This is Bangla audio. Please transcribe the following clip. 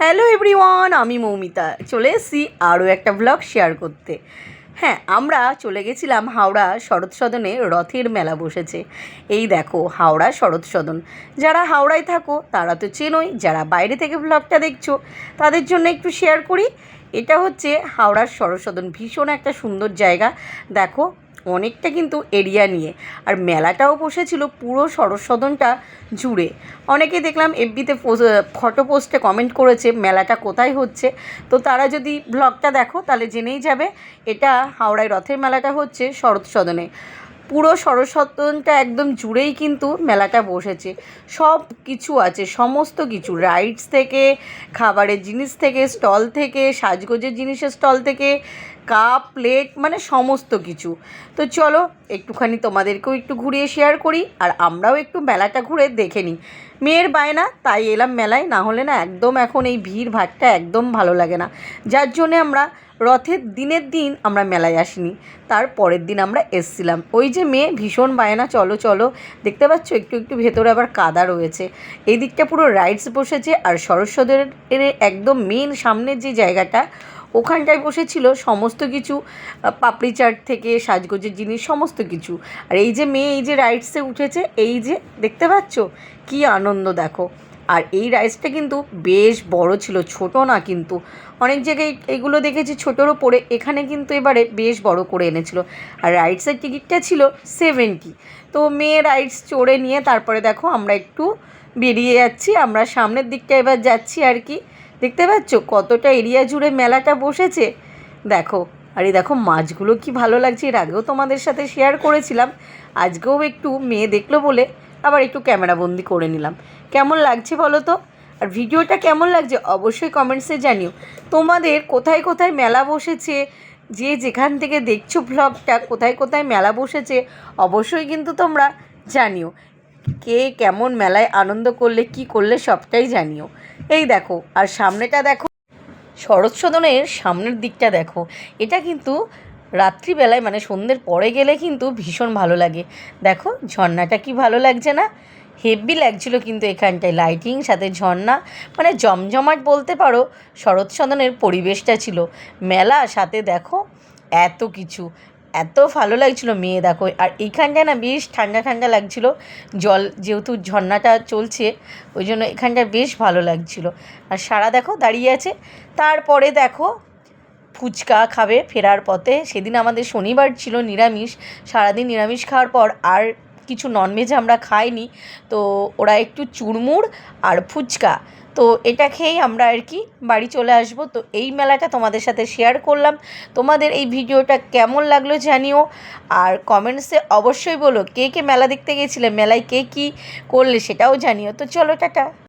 হ্যালো এভরিওয়ান আমি মৌমিতা। চলে এসেছি আরও একটা ব্লগ শেয়ার করতে। হ্যাঁ আমরা চলে গেছিলাম হাওড়া শরৎ সদনে, রথের মেলা বসেছে। এই দেখো, হাওড়া শরৎ সদন। যারা হাওড়ায় থাকো, তারা তো চেনোই, যারা বাইরে থেকে ব্লগটা দেখছ, তাদের জন্য একটু শেয়ার করি। এটা হচ্ছে হাওড়ার শরৎ সদন। ভীষণ একটা সুন্দর জায়গা। দেখো অনেকটা কিন্তু এরিয়া নিয়ে। আর মেলাটাও বসেছিল পুরো শরৎ সদনটা জুড়ে। অনেকে দেখলাম এফবিতে ফটো পোস্টে কমেন্ট করেছে মেলাটা কোথায় হচ্ছে। তো তারা যদি ব্লগটা দেখো, তাহলে জেনেই যাবে এটা হাওড়ায় রথের মেলাটা হচ্ছে শরৎ সদনে পুরো সদনটা একদম জুড়েই কিন্তু মেলাটা বসেছে। সব কিছু আছে, সমস্ত কিছু। রাইডস থেকে, খাবারের জিনিস থেকে স্টল থেকে, সাজগোজের জিনিসের স্টল থেকে কাপ প্লেট মানে সমস্ত কিছু। তো চলো, একটুখানি তোমাদেরকেও একটু ঘুরিয়ে শেয়ার করি, আর আমরাও একটু মেলাটা ঘুরে দেখে নিই। মেয়ের বায়না, তাই এলাম মেলায়, না হলে না একদম এখন এই ভিড় ভাটটা একদম ভালো লাগে না। যার জন্যে আমরা রথের দিনের দিন আমরা মেলায় আসিনি, তার পরের দিন আমরা এসছিলাম। ওই যে মেয়ে, ভীষণ বায়না, চলো চলো। দেখতে পাচ্ছ, একটু একটু ভেতরে আবার কাদা রয়েছে। এই দিকটা পুরো রাইডস বসেছে, আর সরস্বদের একদম মেন সামনের যে জায়গাটা ওখানটায় বসেছিল সমস্ত কিছু পাপড়ি চাট থেকে সাজগোজের জিনিস, সমস্ত কিছু। আর এই যে মেয়ে এই যে রাইডসে উঠেছে, এই যে দেখতে পাচ্ছ? কি আনন্দ দেখো। আর এই রাইডসটা কিন্তু বেশ বড় ছিল, ছোট না কিন্তু। অনেক জায়গায় এগুলো দেখেছি ছোটোর ওপরে, এখানে কিন্তু এবারে বেশ বড় করে এনেছিল। আর রাইডসের টিকিটটা ছিল সেভেন্টি। তো মেয়ে রাইডস চড়ে নিয়ে তারপরে দেখো আমরা একটু বেরিয়ে যাচ্ছি, আমরা সামনের দিকটা এবার যাচ্ছি আর কি। দেখতে পাচ্ছ? কতটা এরিয়া জুড়ে মেলাটা বসেছে। দেখো, আর এই দেখো, মাছগুলো কি ভালো লাগছে। এর আগেও তোমাদের সাথে শেয়ার করেছিলাম। আজকেও একটু মেয়ে দেখল বলে আবার একটু ক্যামেরাবন্দি করে নিলাম। কেমন লাগছে বলো তো? আর ভিডিওটা কেমন লাগছে অবশ্যই কমেন্টসে জানিও। তোমাদের কোথায় কোথায় মেলা বসেছে? যে যেখান থেকে দেখছ ব্লগটা কোথায় কোথায় মেলা বসেছে? অবশ্যই কিন্তু তোমরা জানিও। কে কেমন মেলায় আনন্দ করলে, কি করলে সবটাই জানিও। এই দেখো, আর সামনেটা দেখো। শরৎ সদনের সামনের দিকটা দেখো। এটা কিন্তু রাত্রিবেলায় মানে সন্ধ্যের পরে গেলে কিন্তু ভীষণ ভালো লাগে। দেখো, ঝর্ণাটা কি ভালো লাগছে না? হেভি লাগছিল কিন্তু এখানটায় লাইটিং সাথে ঝর্ণা। মানে জমজমাট বলতে পারো, শরৎ সদনের পরিবেশটা ছিল। মেলা, সাথে দেখো, এত কিছু। এত ভালো লাগছিল মেয়ে, দেখো। আর এইখানটায় না বেশ ঠান্ডা ঠান্ডা লাগছিল। জল যেহেতু ঝর্ণাটা চলছে, ওই জন্য এখানটা বেশ ভালো লাগছিল। আর সারা দেখো দাঁড়িয়ে আছে। তারপরে দেখো, ফুচকা খাবে ফেরার পথে। সেদিন আমাদের শনিবার ছিল নিরামিষ। সারাদিন নিরামিষ খাওয়ার পর আর কিছু ননভেজ আমরা খাইনি। তো ওরা একটু চুরমুর আর ফুচকা। তো এটা খেয়েই আমরা আর কি বাড়ি চলে আসব। তো এই মেলাটা তোমাদের সাথে শেয়ার করলাম। তোমাদের এই ভিডিওটা কেমন লাগল জানিও। আর কমেন্টসে অবশ্যই বলো, কে কে মেলা দেখতে গেছিলে, মেলায় কে কী করলে সেটাও জানিও। তো চলো, টাটা।